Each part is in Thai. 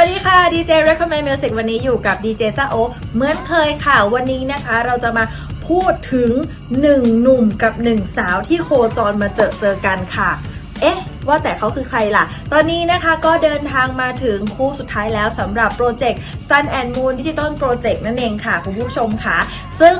วัสดีค่ะ DJ Recommend Music วันนี้อยู่กับ DJ จ้าโอเหมือนเคยค่ะ วันนี้นะคะเราจะมาพูดถึงหนึ่งหนุ่มกับหนึ่งสาวที่โคจรมาเจอเจอกันค่ะ เอ๊ะ ว่าแต่เขาคือใครล่ะ ตอนนี้นะคะก็เดินทางมาถึงคู่สุดท้ายแล้วสำหรับโปรเจกต์ Sun and Moon Digital Project นั่นเองค่ะ คุณผู้ชมค่ะ ซึ่ง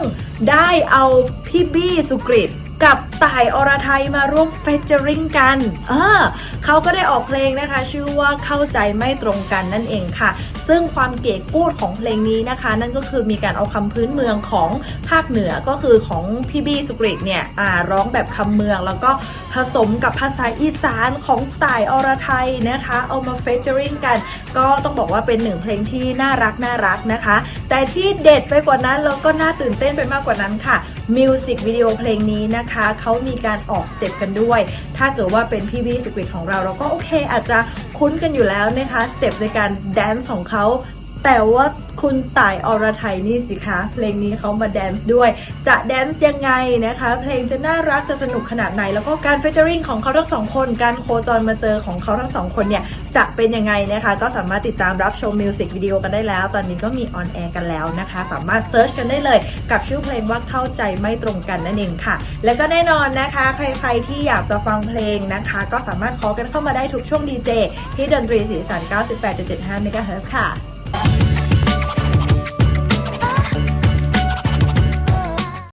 ได้เอาพี่บี้สุกริต กับต่ายอรไทยมาร่วมเฟเจอริงกันเออเขาก็ได้ออกเพลงนะคะ ชื่อว่าเข้าใจไม่ตรงกันนั่นเองค่ะ ซึ่งความเก๋กูดของเพลงนี้นะคะ นั่นก็คือมีการเอาคำพื้นเมืองของภาคเหนือก็คือของพี่บี้สุกริตเนี่ยอ่าร้องแบบคำเมือง แล้วก็ผสมกับภาษาอีสานของต่ายอรไทยนะคะ เอามาเฟเจอริงกัน ก็ต้องบอกว่าเป็นหนึ่งเพลงที่น่ารักน่ารักนะคะ แต่ที่เด็ดไปกว่านั้นแล้วก็น่าตื่นเต้นไปมากกว่านั้นค่ะ มิวสิกวิดีโอเพลงนี้นะคะเขามีการออกสเต็ปกันด้วย ถ้าเกิดว่าเป็นพี่บี้สุกริตของเราเราก็โอเค อาจจะคุ้นกันอยู่แล้วนะคะสเต็ปในการแดนซ์ของเขา แต่ว่าคุณต่ายอรไทยนี่สิคะ เพลงนี้เขามาแดนซ์ด้วย จะแดนซ์ยังไงนะคะ เพลงจะน่ารักจะสนุกขนาดไหน แล้วก็การเฟเจอริงของเขาทั้งสองคน การโคจรมาเจอของเขาทั้งสองคนเนี่ย จะเป็นยังไงนะคะ ก็สามารถติดตามรับชมมิวสิกวิดีโอกันได้แล้ว ตอนนี้ก็มีออนแอร์กันแล้วนะคะ สามารถเซิร์ชกันได้เลย กับชื่อเพลงว่าเข้าใจไม่ตรงกันนั่นเองค่ะ แล้วก็แน่นอนนะคะ ใครๆที่อยากจะฟังเพลงนะคะ ก็สามารถขอกันเข้ามาได้ทุกช่วงดีเจที่ดนตรีสีสัน 98.75เมกะเฮิร์ค่ะ